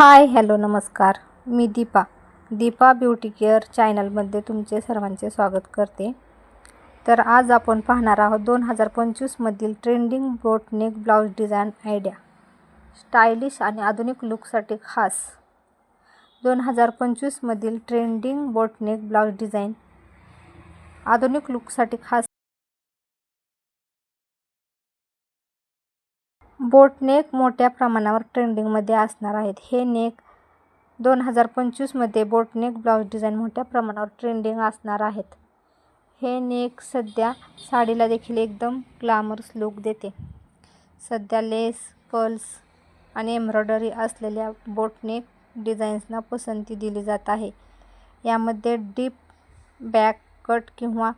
हाय hello नमस्कार. मी Deepa. Deepa beauty care चॅनलमध्ये तुमचे सर्वांचे स्वागत करते. तर आज आपण पाहणार आहोत दोन हजार पंचवीसमधील trending boatneck blouse design idea. Stylish आणि आधुनिक लुकसाठी खास. दोन हजार पंचवीसमधील ट्रेंडिंग बोटनेक ब्लाऊज डिझाईन आधुनिक लुकसाठी खास बोट नेक मोठ्या प्रमाणावर ट्रेंडिंगमध्ये असणार आहेत. हे नेक दोन हजार पंचवीसमध्ये बोट नेक ब्लाऊज डिझाईन मोठ्या प्रमाणावर ट्रेंडिंग असणार आहेत. हे नेक सध्या साडीला देखील एकदम ग्लॅमरस लुक देते. सध्या लेस पल्स आणि एम्ब्रॉयडरी असलेल्या बोट नेक डिझाईन्सना पसंती दिली जात आहे. यामध्ये डीप बॅक कट किंवा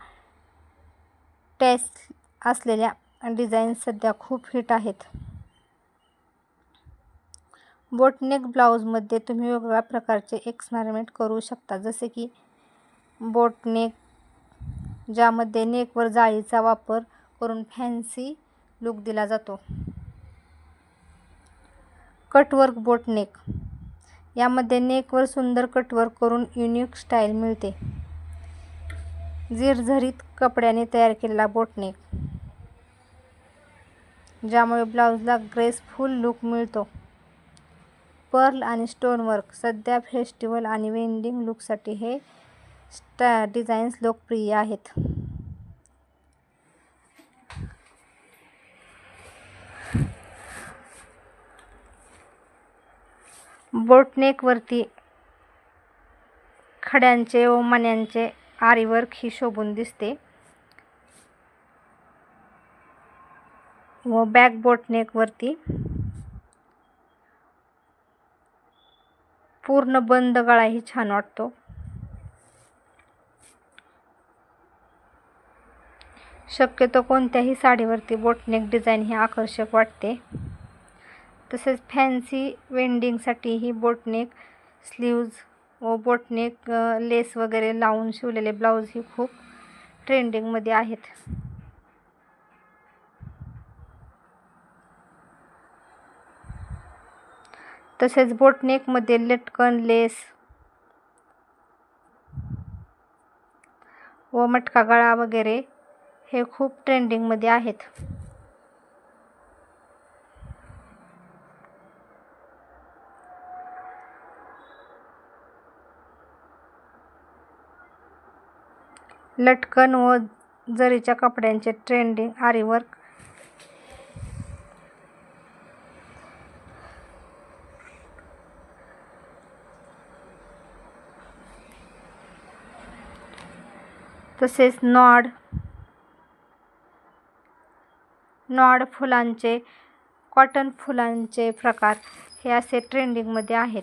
टेस्ट असलेल्या डिझाईन्स सध्या खूप हिट आहेत. बोटनेक ब्लाऊजमध्ये तुम्ही वेगवेगळ्या प्रकारचे एक्सपेरिमेंट करू शकता. जसे की बोटनेक ज्यामध्ये नेकवर जाळीचा वापर करून फॅन्सी लुक दिला जातो. Cutwork boatneck. यामध्ये नेकवर सुंदर कटवर्क करून युनिक स्टाईल मिळते. झिरझरीत कपड्याने तयार केलेला बोटनेक ज्यामुळे ब्लाऊजला ग्रेसफुल लुक मिळतो. पर्ल आणि स्टोनवर्क. सध्या फेस्टिवल आणि वेंडिंग लुकसाठी हे स्टा डिझाईन्स लोकप्रिय आहेत. बोटनेकवरती खड्यांचे व मण्यांचे आरीवर्क ही शोभून दिसते. व बॅक बोटनेकवरती पूर्ण बंद गळाही छान वाटतो. शक्यतो कोणत्याही साडीवरती बोटनेक डिझाईन ही आकर्षक वाटते. तसेच फॅन्सी वेंडिंगसाठी ही बोटनेक स्लीव्ज व बोटनेक लेस वगैरे लावून शिवलेले ब्लाऊज ही खूप ट्रेंडिंगमध्ये आहेत. तसेच बोटनेकमध्ये लटकन लेस व मटका गळा वगैरे हे खूप ट्रेंडिंगमध्ये आहेत. लटकन व जरीच्या कपड्यांचे ट्रेंडिंग आरीवर्क तसेच नॉड नॉड फुलांचे कॉटन फुलांचे प्रकार हे असे ट्रेंडिंगमध्ये आहेत.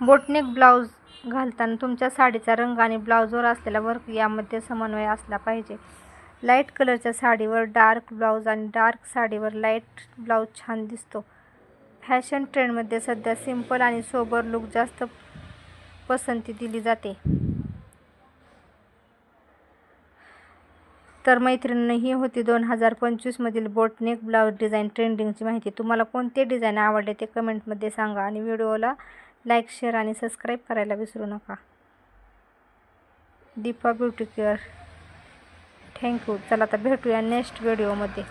बोटनेक ब्लाऊज घालताना तुमच्या साडीचा रंग आणि ब्लाऊजवर असलेला वर्क यामध्ये समन्वय असला पाहिजे. लाइट कलरच्या साडीवर डार्क ब्लाऊज आणि डार्क साडीवर लाइट ब्लाऊज छान दिसतो. फॅशन ट्रेंडमध्ये सध्या सिंपल आणि सोबर लुक जास्त पसंती दिली जाते. तर मैत्रिणी ही होती दोन हजार पंचवीसमधील बोटनेक ब्लाऊज डिझाईन ट्रेंडिंगची माहिती. तुम्हाला कोणते डिझाईन आवडले ते कमेंटमध्ये सांगा आणि व्हिडिओला लाईक शेअर आणि सबस्क्राईब करायला विसरू नका. Deepa beauty care. थँक्यू चला आता भेटूया नेक्स्ट व्हिडिओमध्ये